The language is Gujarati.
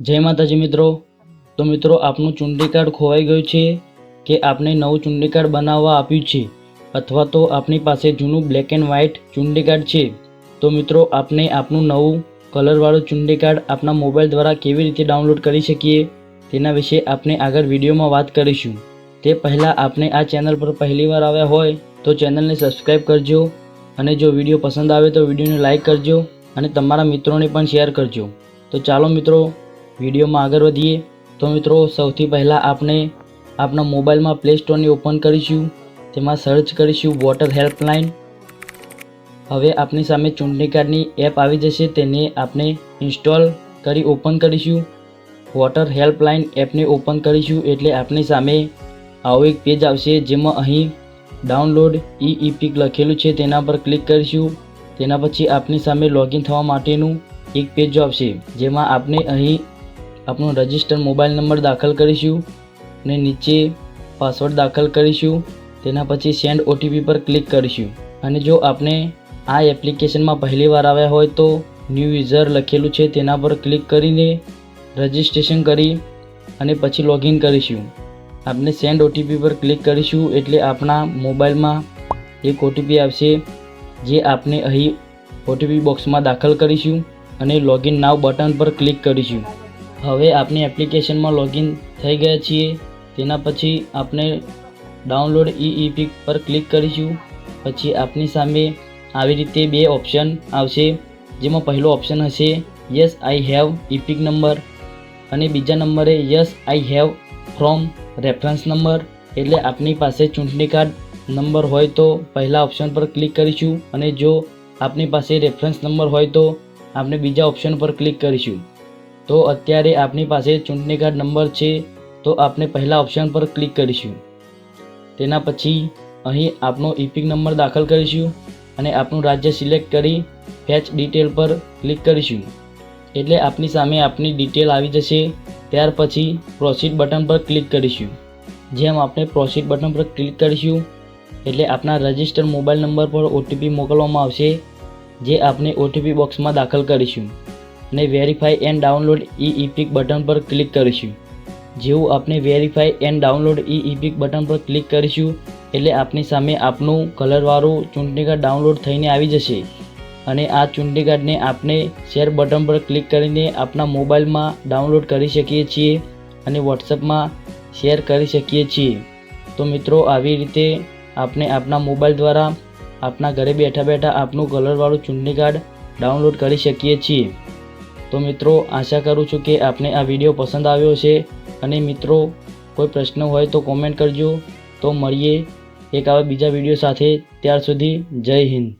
જય માતાજી મિત્રો. તો મિત્રો, આપનું ચૂંટણી કાર્ડ ખોવાઈ ગયું છે કે આપને નવું ચૂંટણી કાર્ડ બનાવવા આપ્યું છે? અથવા તો આપની પાસે જૂનું બ્લેક એન્ડ વ્હાઇટ ચૂંટણી કાર્ડ છે? તો મિત્રો, આપને આપનું નવું કલરવાળું ચૂંટણી કાર્ડ આપના મોબાઈલ દ્વારા કેવી રીતે ડાઉનલોડ કરી શકીએ? તેના વિશે આપણે આગળ વિડીયોમાં વાત કરીશું. તે પહેલાં આપણે આ ચેનલ પર પહેલીવાર આવ્યા હોય, તો ચેનલને સબસ્ક્રાઈબ કરજો અને જો વીડિયો પસંદ આવે તો વિડીયોને લાઇક કરજો અને તમારા મિત્રોને પણ શેર કરજો. તો ચાલો મિત્રો વિડીયોમાં આગળ વધીએ, તો મિત્રો સૌથી પહેલાં આપણે આપણા મોબાઈલમાં પ્લે સ્ટોરને ઓપન કરીશું. તેમાં સર્ચ કરીશું વોટર હેલ્પલાઇન. હવે આપણી સામે ચૂંટણી કાર્ડની એપ આવી જશે, તેને આપણે ઇન્સ્ટોલ કરી ઓપન કરીશું. વોટર હેલ્પલાઇન એપને ઓપન કરીશું, એટલે આપણી સામે આવું એક પેજ આવશે, જેમાં અહીં ડાઉનલોડ ઈ ઇપિક લખેલું છે, તેના પર ક્લિક કરીશું. તેના પછી આપની સામે લોગિન થવા માટેનું એક પેજ આવશે, જેમાં આપણે અહીં આપણો રજિસ્ટર મોબાઈલ નંબર દાખલ કરીશું અને નીચે પાસવર્ડ દાખલ કરીશું. તેના પછી સેન્ડ ઓટીપી પર ક્લિક કરીશું. અને જો આપણે આ એપ્લિકેશનમાં પહેલીવાર આવ્યા હોય તો ન્યૂ યુઝર લખેલું છે તેના પર ક્લિક કરીને રજિસ્ટ્રેશન કરી અને પછી લોગિન કરીશું. આપણે સેન્ડ ઓટીપી પર ક્લિક કરીશું એટલે આપણા મોબાઈલમાં એક ઓટીપી આવશે, જે આપણે અહીં ઓટીપી બોક્સમાં દાખલ કરીશું અને લોગિન નાવ બટન પર ક્લિક કરીશું. હવે આપની એપ્લિકેશનમાં લોગિન થઈ ગયા છીએ. તેના પછી આપણે ડાઉનલોડ ઈ ઇપિક પર ક્લિક કરીશું. પછી આપની સામે આવી રીતે બે ઓપ્શન આવશે, જેમાં પહેલો ઓપ્શન હશે yes I have EPIC number અને બીજા નંબરે yes I have from reference number એટલે આપની પાસે ચૂંટણી કાર્ડ નંબર હોય તો પહેલા ઓપ્શન પર ક્લિક કરીશું અને જો આપની પાસે રેફરન્સ નંબર હોય તો આપણે બીજા ઓપ્શન પર ક્લિક કરીશું. તો અત્યારે આપની પાસે ચૂંટણી કાર્ડ નંબર છે, તો આપણે પહેલા ઓપ્શન પર ક્લિક કરીશું. તેના પછી અહીં આપનો ઇપિક નંબર દાખલ કરીશું અને આપણું રાજ્ય સિલેક્ટ કરી ફેચ ડિટેલ પર ક્લિક કરીશું. એટલે આપની સામે આપની ડિટેલ આવી જશે, ત્યાર પછી પ્રોસીડ બટન પર ક્લિક કરીશું. જેમ આપણે પ્રોસીડ બટન પર ક્લિક કરીશું, એટલે આપના રજિસ્ટર મોબાઈલ નંબર પર ઓટીપી મોકલવામાં આવશે, જે આપણે ઓટીપી બોક્સમાં દાખલ કરીશું. અને verify and download E EPIC button પર ક્લિક કરીશું. જેવું આપણે verify and download E EPIC button પર ક્લિક કરીશું, એટલે આપની સામે આપનું કલરવાળું ચૂંટણી કાર્ડ ડાઉનલોડ થઈને આવી જશે. અને આ ચૂંટણી કાર્ડને આપણે શેર બટન પર ક્લિક કરીને આપણા મોબાઈલમાં ડાઉનલોડ કરી શકીએ છીએ અને વોટ્સઅપમાં શેર કરી શકીએ છીએ. તો મિત્રો, આવી રીતે આપણે આપણા મોબાઈલ દ્વારા આપણા ઘરે બેઠા બેઠા આપનું કલરવાળું ચૂંટણી કાર્ડ ડાઉનલોડ કરી શકીએ છીએ. તો મિત્રો, આશા કરું છું કે આપને આ વીડિયો પસંદ આવ્યો છે અને મિત્રો, કોઈ પ્રશ્ન હોય તો કોમેન્ટ કરજો. તો મળીએ એક આવા બીજા વીડિયો સાથે. ત્યાર સુધી જય હિન્દ.